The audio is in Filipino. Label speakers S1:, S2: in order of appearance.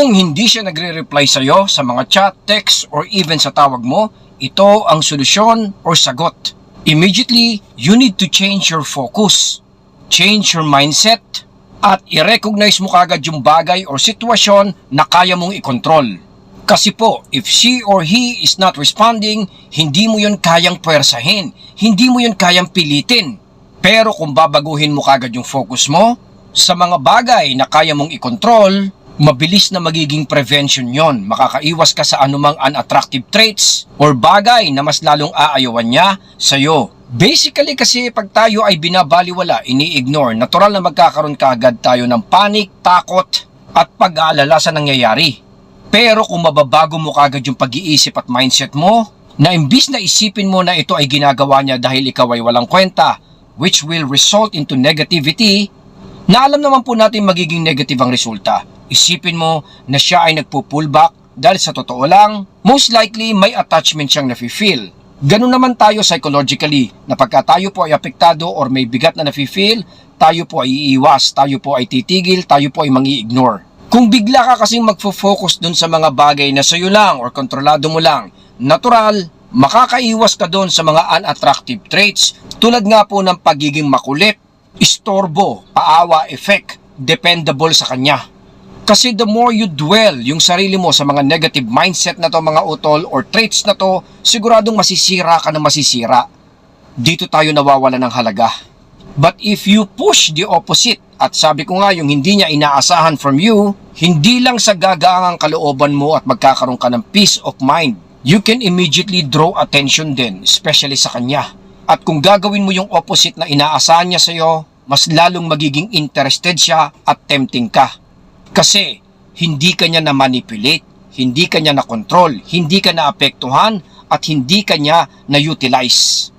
S1: Kung hindi siya nagre-reply sa'yo sa mga chat, text, or even sa tawag mo, ito ang solusyon or sagot. Immediately, you need to change your focus, change your mindset, at i-recognize mo kagad yung bagay or sitwasyon na kaya mong ikontrol. Kasi po, if she or he is not responding, hindi mo yun kayang puwersahin, hindi mo yun kayang pilitin. Pero kung babaguhin mo kagad yung focus mo sa mga bagay na kaya mong ikontrol, mabilis na magiging prevention yon. Makakaiwas ka sa anumang unattractive traits or bagay na mas lalong aayawan niya sa'yo. Basically kasi pag tayo ay binabaliwala, ini-ignore, natural na magkakaroon kaagad tayo ng panic, takot, at pag-aalala sa nangyayari. Pero kung mababago mo kagad yung pag-iisip at mindset mo, na imbis na isipin mo na ito ay ginagawa niya dahil ikaw ay walang kwenta, which will result into negativity, na alam naman po natin magiging negative ang resulta. Isipin mo na siya ay nagpo-pull back dahil sa totoo lang, most likely may attachment siyang nafe-feel. Ganun naman tayo psychologically na pagka tayo po ay apektado or may bigat na nafe-feel, tayo po ay iiwas, tayo po ay titigil, tayo po ay mangi-ignore. Kung bigla ka kasing magfo-focus dun sa mga bagay na sa'yo lang or kontrolado mo lang, natural, makakaiwas ka dun sa mga unattractive traits tulad nga po ng pagiging makulit, istorbo, paawa effect, dependable sa kanya. Kasi the more you dwell yung sarili mo sa mga negative mindset na to, mga utol or traits na to, siguradong masisira ka na masisira. Dito tayo nawawala ng halaga. But if you push the opposite, at sabi ko nga yung hindi niya inaasahan from you, hindi lang sa gagaang kalooban mo at magkakaroon ka ng peace of mind, you can immediately draw attention din, especially sa kanya. At kung gagawin mo yung opposite na inaasahan niya sa'yo, mas lalong magiging interested siya at tempting ka. Kasi hindi ka niya na-manipulate, hindi ka niya na-control, hindi ka na-apektuhan, at hindi ka niya na-utilize.